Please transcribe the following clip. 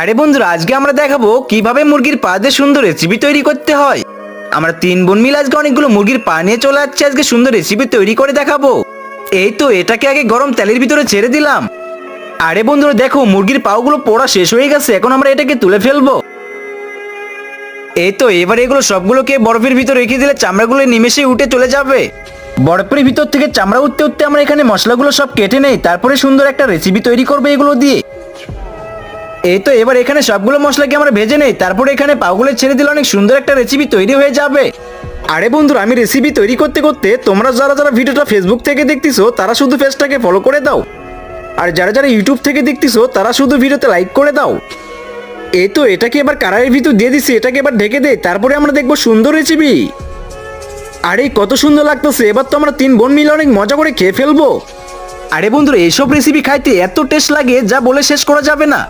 আরে বন্ধুরা, আজকে আমরা দেখাবো কীভাবে মুরগির পা দিয়ে সুন্দর রেসিপি তৈরি করতে হয়। আমরা তিন বোন মিলে আজকে অনেকগুলো মুরগির পা নিয়ে চলে যাচ্ছে, আজকে সুন্দর রেসিপি তৈরি করে দেখাবো। এই তো, এটাকে আগে গরম তেলের ভিতরে ছেড়ে দিলাম। আরে বন্ধুরা, দেখো, মুরগির পাগুলো পোড়া শেষ হয়ে গেছে, এখন আমরা এটাকে তুলে ফেলব। এই তো, এবার এগুলো সবগুলোকে বরফের ভিতর রেখে দিলে চামড়াগুলো নিমেষে উঠে চলে যাবে। বরফের ভিতর থেকে চামড়া উঠতে উঠতে আমরা এখানে মশলাগুলো সব কেটে নেই, তারপরে সুন্দর একটা রেসিপি তৈরি করবে এগুলো দিয়ে। এই তো এবার এখানে সবগুলো মশলাকে আমরা ভেজে নেই? তারপরে এখানে পাগুলো ছেড়ে দিলে অনেক সুন্দর একটা রেসিপি তৈরি হয়ে যাবে। আরে বন্ধুরা, আমি রেসিপি তৈরি করতে করতে তোমরা যারা যারা ভিডিওটা ফেসবুক থেকে দেখতেছো, তারা শুধু পেজটাকে ফলো করে দাও। আর যারা যারা ইউটিউব থেকে দেখতেছো, তারা শুধু ভিডিওতে লাইক করে দাও। এই তো এটাকে এবার কারারের ভিতর দিয়ে দিছি? এটাকে এবার ঢেকে দে, তারপরে আমরা দেখব সুন্দর রেসিপি আরে, কত সুন্দর লাগতেছে। এবার তো আমরা তিন বোন মিলে অনেক মজা করে খেয়ে ফেলব। আরে বন্ধুরা, এসব রেসিপি খাইতে এত টেস্ট লাগে, যা বলে শেষ করা যাবে না।